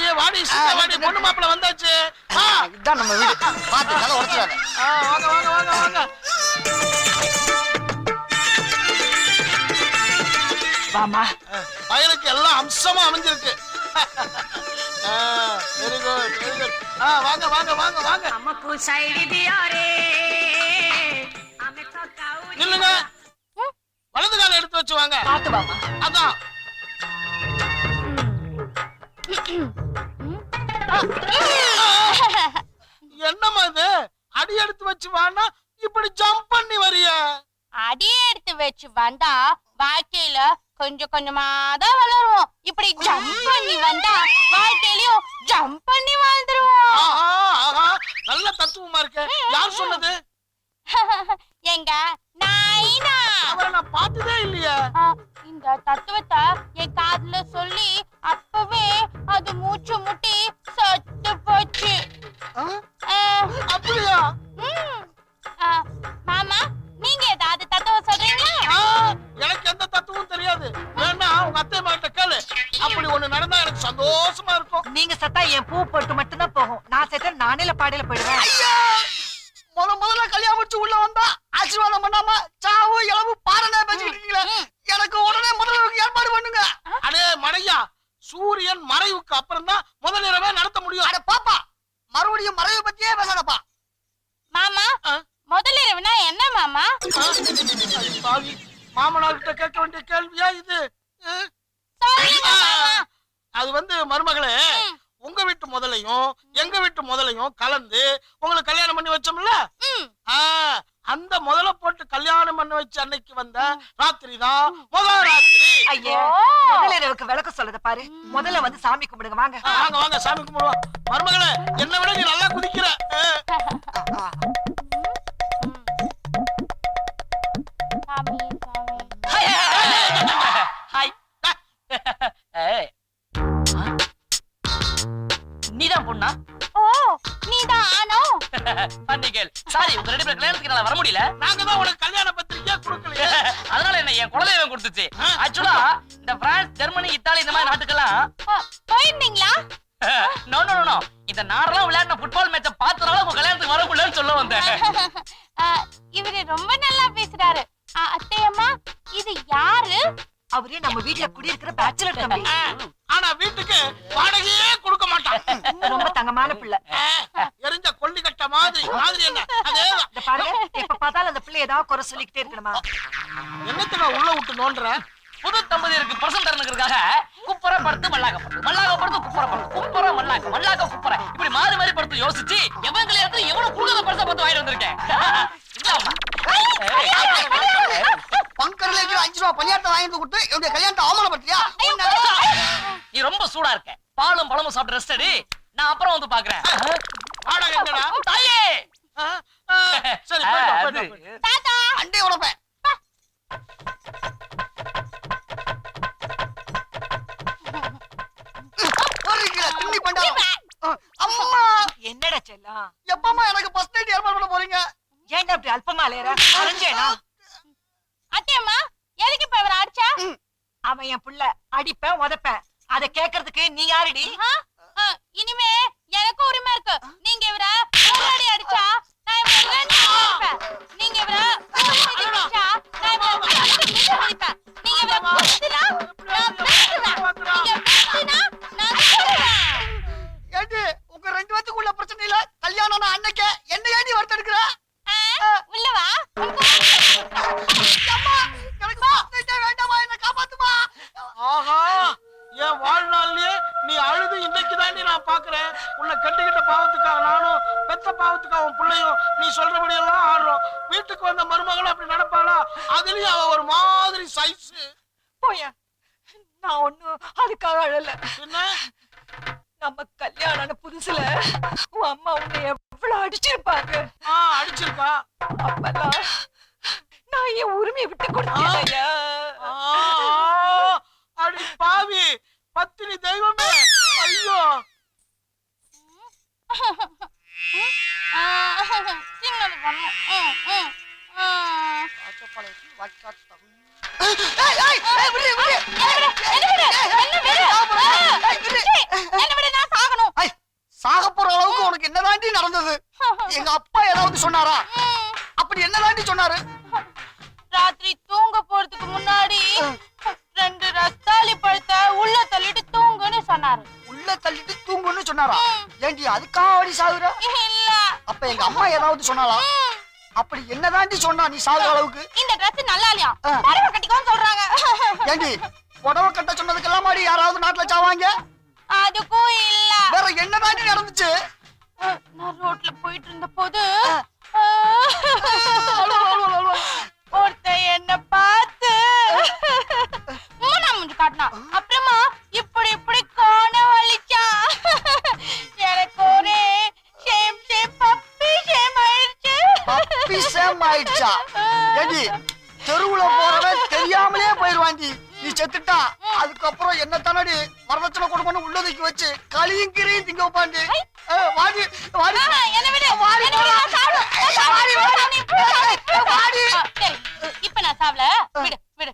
வாடி வாடி சீக்கிரம் வாடி பொண்ணு மாப்பிள வந்தாச்சு. இதான் நம்ம வீடு. பாத்து நல்லா உடைச்சிடாத. வாங்க வாங்க வாங்க வாங்க. வாமா பயலுக்கு எல்லாம் அம்சமா அமைஞ்சிருக்கு. வெரி குட் வெரி குட் வாங்க வாங்க வாங்க வாங்க. நமக்கு சைடு தியாரே நில்லுங்க. வலது கால எடுத்து வச்சு வாங்க. பாத்து வாமா கொஞ்சம் தான் வளருவோம். இப்படி ஜம்ப் பண்ணி வந்தா வாழ்க்கையிலயும் ஜம்ப் பண்ணி வாழ்ந்துருவோம். நல்ல தத்துவமா இருக்க. யார் சொன்னது? எங்க நாயினா. அவரை நான் பார்த்ததே இல்லையே. இந்த தத்துவத்தை என் காதுல சொல்லி அப்பவே அது மூச்சு முட்டி சத்து போச்சு. அப்படியா? மாமா நீங்க ஏதாவது தத்துவம் சொல்றீங்களா? எனக்கு எந்த தத்துவமும் தெரியாது. அத்தை மாட்ட கேளு. அப்படி ஒண்ணு நடந்தா எனக்கு சந்தோஷமா இருக்கும். நீங்க சத்தா என் பூ போட்டு மட்டும்தான் போகும். நான் செத்த நானில பாடையில போயிடுவேன். ஐயா! முத முதல்ல கல்யாணம் முடிச்சு உள்ள வந்தா ஆசீர்வாதம் பண்ணாம சாவு இளவு பாரனே இருக்கீங்களே. எனக்கு உடனே முதல்ல ஏற்பாடு பண்ணுங்க. அடே மடையா சூரியன் மறைவுக்கு அப்புறம் தான் முதல் இரவே நடத்த முடியும். அட பாப்பா மறுபடியும் மறைவை பத்தியே பேசாதப்பா. மாமா? முதல் இரவுனா என்ன மாமா? மாமனார் கிட்ட கேட்க வேண்டிய கேள்வியா இது? அது வந்து மருமகளே. உங்க வீட்டு முதலையும் எங்க வீட்டு முதலையும் கலந்து உங்களுக்கு கல்யாணம் பண்ணி வச்சோம்ல? அந்த முதல போட்டு கல்யாணம் பண்ணி வச்ச அன்னைக்கு வந்த ராத்திரி தான் முதல் ராத்திரி ஐயா. முதல்ல இரவுக்கு விளக்கு சொல்லுத பாரு. முதல்ல வந்து சாமி கும்பிடுங்க வாங்க. வாங்க வாங்க சாமி கும்பிடுவோம். மருமகளே என்னை விட நீ நல்லா குதிக்கிற முடியல நாங்க தான் உனக்கு கல்யாண பத்திரிக்கையே கொடுக்கலையே? அதனால என்ன என் குலதெய்வம் கொடுத்துச்சு. ஆக்சுவலா இந்த பிரான்ஸ் ஜெர்மனி இத்தாலி இந்த மாதிரி நாட்டுக்கெல்லாம் போயிருந்தீங்களா? நோ நோ நோ இந்த நாடெல்லாம் விளையாடின ஃபுட்பால் மேட்ச பார்த்தனால உங்க கல்யாணத்துக்கு வர முடியலன்னு சொல்ல வந்தேன். இவரு ரொம்ப நல்லா பேசுறாரு. அத்தையம்மா இது யாரு? அவரே நம்ம வீட்டுல குடியிருக்கிற பேச்சுலர் தம்பி. ஆனா வீட்டுக்கு வாடகையே கொடுக்க மாட்டான். ரொம்ப தங்கமான பிள்ளை. எரிஞ்ச கொல்லி கட்ட மாதிரி மாதிரி என்ன? இந்த பாருங்க எப்ப பார்த்தாலும் அந்த பிள்ளை ஏதாவது குறை சொல்லிக்கிட்டே இருக்கணுமா? என்னத்துக்கு உள்ள விட்டு நோண்டுற? புது தம்பதியருக்கு பிரசன் தரணுங்கிறதுக்காக குப்புற படுத்து மல்லாக்க படுத்து மல்லாக்க படுத்து குப்புற படுத்து குப்புற மல்லாக்க மல்லாக்க குப்புற. இப்படி மாறி மாறி படுத்து யோசிச்சு எவன் கல்யாணத்துல எவ்வளவு குடுக்கத பரிசா பார்த்து வாங்கிட்டு வந்திருக்கேன் இந்தாம்மா. பங்கர்ல இருக்கிற அஞ்சு ரூபா பணியாரத்தை வாங்கி கொடுத்து என்னுடைய கல்யாணத்தை அவமானப்படுத்தியா நீ ரொம்ப சூடா இருக்க பாலும் நான் அப்புறம் வந்து பாக்குறேன். பெத்த பாவத்துக்காக உன் பிள்ளையும் நீ சொல்றபடி எல்லாம் ஆடுறோம். வீட்டுக்கு வந்த மருமகளும் அப்படி நடப்பாளா? அதுலயும் அவ ஒரு மாதிரி சைஸ் போயா நான் ஒண்ணும் அதுக்காக அழல. என்ன? நம்ம கல்யாணம் புதுசுல உன் அம்மா உன்னை எவ்வளவு அடிச்சிருப்பாங்க. ஆ அடிச்சிருக்கா அப்பெல்லாம் நான் என் உரிமையை விட்டு கொடுத்தேன் ஆ, அடி பாவி. ஏண்டி அதுக்காக வழி சாகுற? இல்ல. அப்ப எங்க அம்மா ஏதாவது சொன்னாளா? ம், அப்படி என்னதாண்டி சொன்னா நீ சாகுற அளவுக்கு? இந்த Dress நல்லா இல்லையா. புடவை கட்டிக்கோன்னு சொல்றாங்க. ஏண்டி புடவை கட்ட சொன்னதுக்கெல்லாம் மாடி யாராவது நாட்டுல சாவாங்க? அதுக்கும் இல்ல. வேற என்னதாண்டி நடந்துச்சு? நான் ரோட்ல போயிட்டு இருந்த போது. ஒருத்தன் என்ன பார்த்து மூணா மூஞ்சி காட்டினான். உள்ளதுக்கு வச்சு களியும் கிரியும் திங்க வாடி வாடி. என்னை விடு, வாடி விடு, வாடி, சரி, இப்ப நான் சாவல விடு விடு.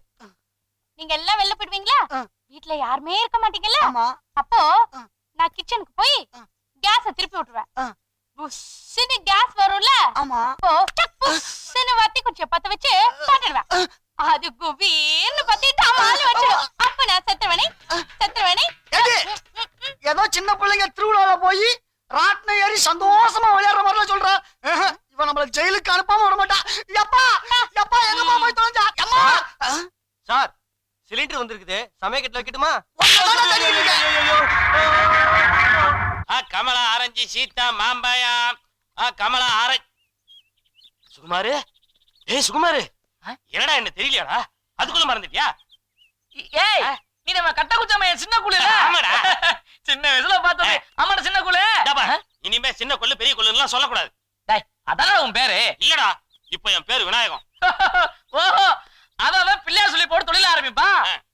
நீங்க எல்லாம் வெளில போயிடுவீங்களா? ஆ. வீட்ல யாருமே இருக்க மாட்டீங்கல்ல? அப்போ. நான் கிச்சனுக்கு போய். கேஸ திருப்பி விட்டுருவேன். புஷ்ஷுன்னு கேஸ் வரும்ல? அப்போ டக் புஷ்ஷுன்னு வத்தி குச்சிய பத்த வச்சு பாட்டுடுவேன் அது குபீர்னு பத்தி டமாலு வச்சிடும். அப்ப நான் செத்துருவேனே செத்துருவேனே ஏண்டி ஏதோ சின்ன பிள்ளைங்க திருவிழால போய் ராட்டினம் ஏறி சந்தோஷமா விளையாடுற மாதிரிலாம் சொல்ற ஆஹா, இவன் நம்மள ஜெயிலுக்கு அனுப்பாம விட மாட்டா எப்பா எப்பா எங்கம்மா போய் தொலைஞ்சா அம்மா சார் சிலிண்டர் வந்திருக்குது சமயக்கட்டில் வைக்கட்டுமா உன்னதானே தேடிட்டு இருக்கேன். ஆ கமலா ஆரஞ்சு சீதா மாம்பழம் ஆ கமலா ஆரஞ்சு சுகுமாரு ஏய் சுகுமாரு? என்னடா என்ன தெரியலையாடா? அதுக்குள்ள மறந்துட்டியா? ஏய் நீ நம்ம கட்ட குச்சம சின்ன குழு ஆமாடா. சின்ன வயசுல பார்த்தது ஆமாடா சின்ன குழு? இனிமே சின்ன கொள்ளு பெரிய கொள்ளுலாம் சொல்லக்கூடாது. டேய் அதானே உன் பேரு. இல்லடா இப்போ என் பேரு விநாயகம். ஓஹோ அதான் பிள்ளையார் சொல்லி போட்டு தொழில ஆரம்பிப்பா.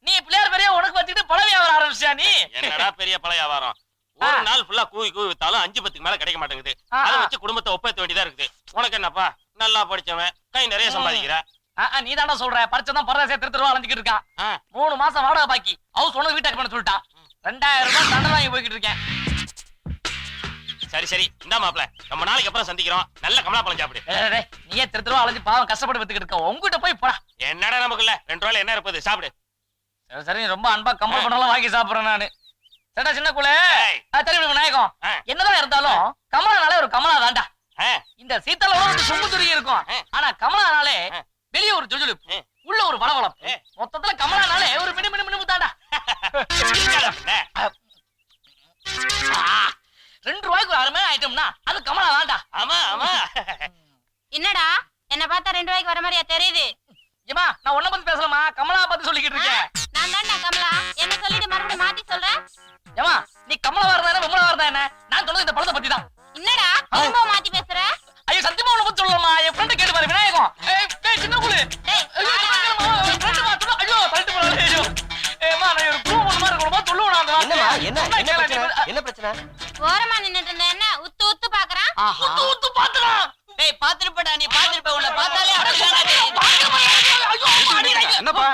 நீ பிள்ளையார் பெரிய உனக்கு வச்சுட்டு பழ வியாபாரம் ஆரம்பிச்சியா நீ? என்னடா பெரிய பழைய வியாபாரம்? ஒரு. நாள் ஃபுல்லா கூவி கூவி வித்தாலும் அஞ்சு பத்துக்கு மேல கிடைக்க மாட்டேங்குது. அதை. வச்சு குடும்பத்தை ஒப்பேத்த வேண்டியதா இருக்குது. உனக்கு என்னப்பா? நல்லா படிச்சவன். கை நிறைய. சம்பாதிக்கிற. நீ தாண்டா சொல்ற. பரிச்சதான் பரதேசிய திரு திருவா அலைஞ்சிட்டு இருக்கான். மூணு மாசம் வாடகை பாக்கி. ஹவுஸ் ஒண்ணு வீட்டாக்கு பண்ண சொல்லிட்டான் ரெண்டாயிரம் ரூபாய் தண்டனை வாங்கி போய்கிட்டு இருக்கேன். சரி சரி. இந்தா மாப்ள ரொம்ப நாளைக்கு அப்புறம் சந்திக்கிறோம். நல்ல கமலா பழம் சாப்பிடு நீயே திரு திருவா அலைஞ்சு பாவம் கஷ்டப்பட்டு வித்துக்கிட்டு இருக்க. உங்ககிட்ட போய் போடா. என்னடா நமக்கு இல்ல? ரெண்டு ரூபாயில என்ன இருப்பது? சாப்பிடு. சரி சரி. ரொம்ப அன்பா கம்பல் பண்ணலாம் வாங்கி சாப்பிடுறேன் நானு. சரிடா சின்ன குழு. சரி விநாயகம். ஆ. என்னதான் இருந்தாலும் கமலானாலே ஒரு கமலா தான்டா. ஆ, இந்த சீத்தால துருகி இருக்கும். ஆனா கமலானாலே. வெளியே ஒரு ஜொஜொலிப்பு ஆ. உள்ள ஒரு வளவளப்பு. ஆ. மொத்தத்துல கமலானாலே ஒரு மினு மினு மினு தாண்டா ரெண்டு ரூபாய்க்கு ஒரு அருமையான ஐட்டம்னா அது கமலா தான்டா ஆமா ஆமா. என்னடா? என்ன பார்த்தா ரெண்டு ரூபாய்க்கு வர மாதிரியா தெரியுது? ஏமா நான் உன்ன பத்தி பேசலாமா? கமலா பத்தி சொல்லிக்கிட்டு இருக்கேன். நான் தான்டா கமலா. என்ன சொல்லிட்டு மறுபடியும் மாத்தி சொல்றேன் ஏமா நீ கமலா வரதா என்ன விமலா வரதா என்ன? நான் சொன்னது இந்த படத்தை பத்தி தான்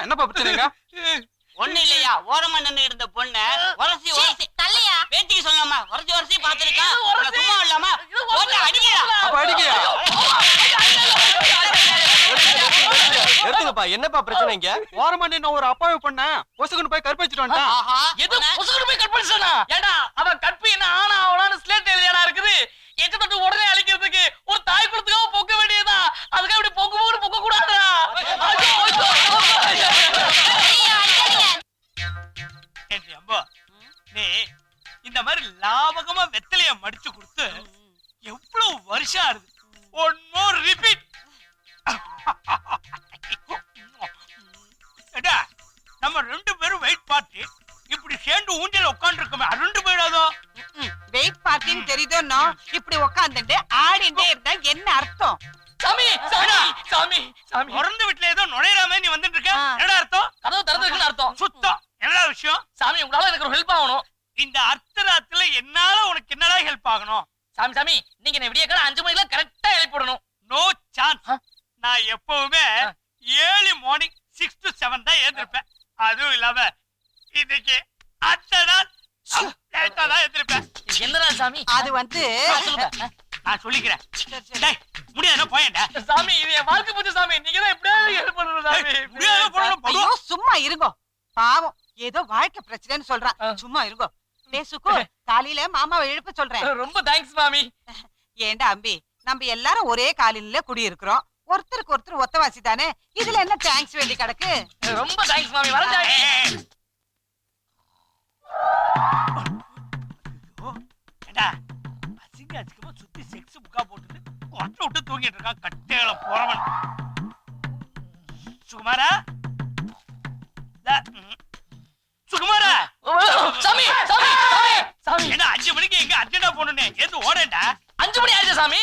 என்னப்பா பிரச்சனைங்க? ஒண்ணு இல்லையா? ஓரமா நின்னு இருந்த பொண்ண உரசி உரசி. தள்ளியா? பேத்திக்கு சொல்லலாமா உரசி உரசி பாத்துருக்கா. சும்மா இல்லாமா போட்டு அடிக்கிறா அப்ப அடிக்கயா என்னப்பா பிரச்சனை இங்க? ஓரமா நின்னு ஒரு அப்பாவி பண்ண பொசுக்குன்னு போய் கற்பழிச்சிட்டு வந்துட்டான். ஆஹா எது புசுக்கு போய் கட் பண்ணிச்சானா ஏண்டா அவன் கற்பி என்ன ஆனா அவனான்னு ஸ்லேட் எழுதியாடா இருக்குது. தொட்டு உடனே அழிக்கிறதுக்கு பார்ட்டின்னு தெரியுதோன்னோ இப்படி உக்காந்துட்டு ஆடிண்டே இருந்தா என்ன அர்த்தம்? சாமி சாமி சாமி சாமி. பிறந்த வீட்டுல ஏதோ நுழையிற மாதிரி நீ வந்துட்டு இருக்க. என்னடா அர்த்தம்? கதவு திறந்துருக்குன்னு அர்த்தம். சுத்தம். என்னடா விஷயம்? சாமி உங்களால எனக்கு ஒரு ஹெல்ப் ஆகணும். இந்த அர்த்தராத்துல என்னால உனக்கு என்னடா ஹெல்ப் ஆகணும்? சாமி சாமி நீங்க என்ன விடிய காலம் அஞ்சு மணிக்கெல்லாம் கரெக்டா எழுப்பி விடணும். No chance? நான் எப்பவுமே. ஏழு மார்னிங் சிக்ஸ் டு செவன் தான் எழுந்திருப்பேன். அதுவும் இல்லாம இன்னைக்கு அந்த நாள் லேட்டா தான் எழுந்திருப்பேன் என்னடா சாமி. அது வந்து ஆ, சொல்லுங்க. நான் சொல்லிக்கிறேன். டேய் முடியாதுன்னா போயேன்டா. சாமி இது என் வாழ்க்கை போச்சு சாமி. நீங்க தான் எப்படியாவது ஹெல்ப் பண்ணணும் சாமி. முடியாத போனோம் ஐயோ சும்மா இருங்கோ. பாவம். ஏதோ வாழ்க்கை பிரச்சனைன்னு சொல்றான். சும்மா இருங்கோ. டே சுக்கு காலையில மாமாவை எழுப்ப சொல்றேன். ரொம்ப தேங்க்ஸ் மாமி. ஏண்டா அம்பி நம்ம எல்லாரும் ஒரே காலையில குடி இருக்கிறோம் ஒருத்தருக்கு ஒருத்தர் ஒத்தவாசி தானே? இதுல என்ன தேங்க்ஸ் வேண்டி கிடக்கு? ரொம்ப தேங்க்ஸ் மாமி. வர அசிங்க அசிங்கமா சுத்தி செக்ஸ் புக்கா போட்டுட்டு கொட்டை விட்டு தூங்கிட்டு இருக்கான் கட்டையில போறவன். சுகுமாரா. சுகுமாரா? சாமி சாமி சாமி சாமி. என்ன அஞ்சு மணிக்கு எங்க அர்ஜென்டா போகணுன்னு ஏந்து ஓடேன்டா? அஞ்சு மணி ஆயிடுச்சு சாமி.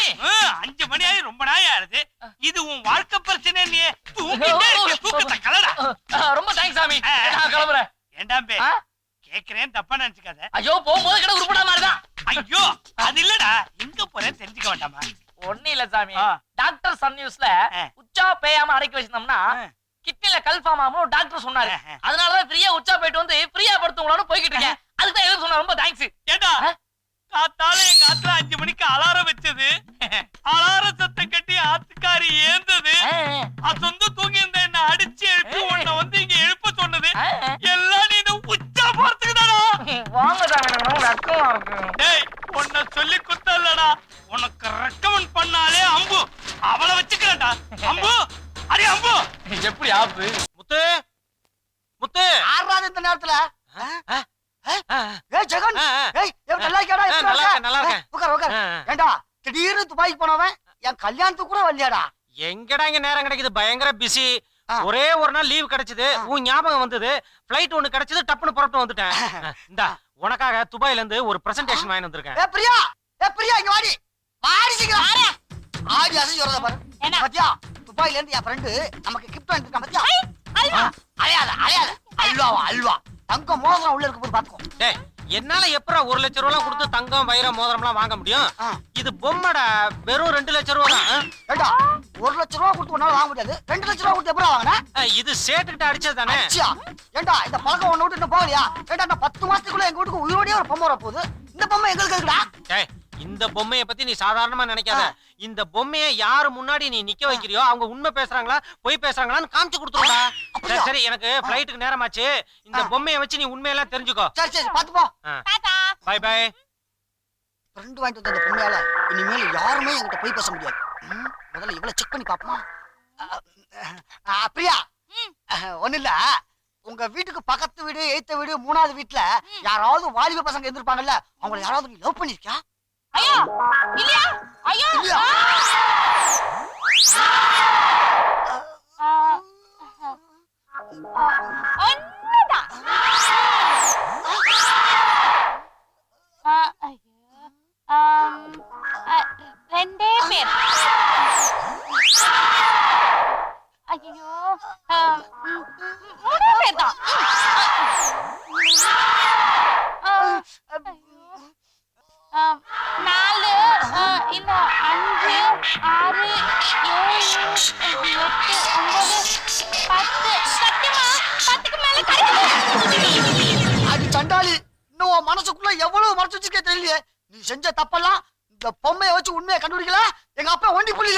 அஞ்சு மணி ஆகி ரொம்ப நாள் ஆகுது இது உன் வாழ்க்கை பிரச்சனை நீ தூங்கிட்டே இருக்க. தூக்கத்தை கலடா. ரொம்ப தேங்க்ஸ் சாமி. நான் கிளம்புறேன். ஏண்டாம்பே ஆ? கேக்குறேன் தப்பா நினைச்சுக்காத. ஐயோ போகும்போது கிட்ட உருப்படா மாதிரிதான் ஐயோ அது இல்லடா எங்க போறேன்னு தெரிஞ்சுக்க வேண்டாமா ஒண்ணு இல்ல சாமி. டாக்டர் சன் நியூஸ்ல. உச்சா பேயாம அடக்கி வச்சிருந்தோம்னா. கிட்னில கல்ஃபார்ம் ஆகும் டாக்டர் சொன்னாரு. அதனாலதான் ஃப்ரீயா உச்சா போயிட்டு வந்து ஃப்ரீயா படுத்துங்களான்னு போய்கிட்டு இருக்கேன் அதுக்கு தான் எதுவும் சொன்னா ரொம்ப தேங்க்ஸ் ஏண்டா ஆ? காத்தால எங்க ஆத்துல அஞ்சு மணிக்கு அலாரம் வச்சது அலாரம் இந்த நேரத்துல ஏய் ஜெகன். ஏய் நல்லா நல்லா நல்லா இருக்கேன். உட்கார் உட்கார். ஏண்டா திடீர்னு துபாய்க்கு போனவன் என் கல்யாணத்துக்கு கூட வரலையாடா? எங்கடா இங்க நேரம் கிடைக்குது? பயங்கர பிஸி. ஒரே ஒரு நாள் லீவ் கிடைச்சது. உன் ஞாபகம் வந்தது. ஃபிளைட் ஒண்ணு கிடைச்சது டப்புன்னு புறப்பட்டு வந்துட்டேன். இந்தா உனக்காக துபாயில இருந்து ஒரு பிரசன்டேஷன் வாங்கி வந்திருக்கேன். ஏ பிரியா! ஏ பிரியா இங்க வாடி. வாடி சீக்கிரம் ஆடி பாரு. என்ன? பாத்தியா? துபாயில இருந்து என் ஃப்ரெண்டு நமக்கு கிஃப்ட் பாத்தியா? அலையாத அலையாத. அல்வாவா அல்வா. தங்க மோதிரம் உள்ள இருக்கு போய் பாத்துக்கோ. டேய் என்னால எப்பரா ஒரு லட்சம் ரூபாய் கொடுத்து தங்கம் வைரம் மோதிரம்லாம் வாங்க முடியும்? ஆ. இது பொம்மைடா வெறும் ரெண்டு லட்சம் ரூபா தான். ஏண்டா ஒரு லட்ச ரூபா கொடுத்து உன்னால வாங்க முடியாது? ரெண்டு லட்ச ரூபா கொடுத்து எப்படி வாங்கின? இது சேட்டுக்கிட்ட அடிச்சது தானே? அச்சியா ஏண்டா இந்த பழக்கம் ஒண்ணு விட்டு இன்னும் போகலையா? ஏண்டா இந்த பத்து மாசத்துக்குள்ள எங்க வீட்டுக்கு உயிரோடய ஒரு பொம்மை வர போகுது இந்த பொம்மை எங்களுக்கு இருக்குடா டேய் இந்த பொம்மைய பத்தி நீ சாதாரணமா நினைக்காத. இந்த பொம்மைய யாரு முன்னாடி நீ நிக்க வைக்கிறியோ அவங்க உண்மை பேசுறாங்களா பொய் பேசுறாங்களான்னு காமிச்சு கொடுத்துருடா அப்படியா? சரி எனக்கு ஃபிளைட்டுக்கு நேரமாச்சு. இந்த. பொம்மைய வச்சு நீ உண்மையெல்லாம் தெரிஞ்சுக்கோ. சரி சரி பாத்து போ பை பை ஃப்ரெண்டு வாங்கிட்டு வந்த இந்த பொம்மையால இனிமேல் யாருமே என்கிட்ட போய் பேச முடியாது. முதல்ல இவ்வளவு செக் பண்ணி பாப்போமா பிரியா. அஹ், ஒண்ணும் இல்ல. உங்க வீட்டுக்கு பக்கத்து வீடு எய்த்த வீடு மூணாவது வீட்டுல யாராவது வாலிப பசங்க இருந்திருப்பாங்கல்ல அவங்கள யாராவது நீ லவ் பண்ணிருக்கியா? ஐயோ! இல்லையா? ஐயோ! ரெண்டே பேர். ஐயோ. மூணே பேர் தான் நாலு இந்த அஞ்சு ஆறு ஏழு எட்டு ஒன்பது பத்து. சத்தியமா? பத்துக்கு மேல கிடையாது அது சண்டாளி இன்னும் மனசுக்குள்ள எவ்வளவு மறைச்சு வச்சிருக்கே தெரியலையே? நீ செஞ்ச தப்பெல்லாம் இந்த பொம்மையை வச்சு உண்மையை கண்டுபிடிக்கல? எங்க அப்பா ஒண்டி புள்ளி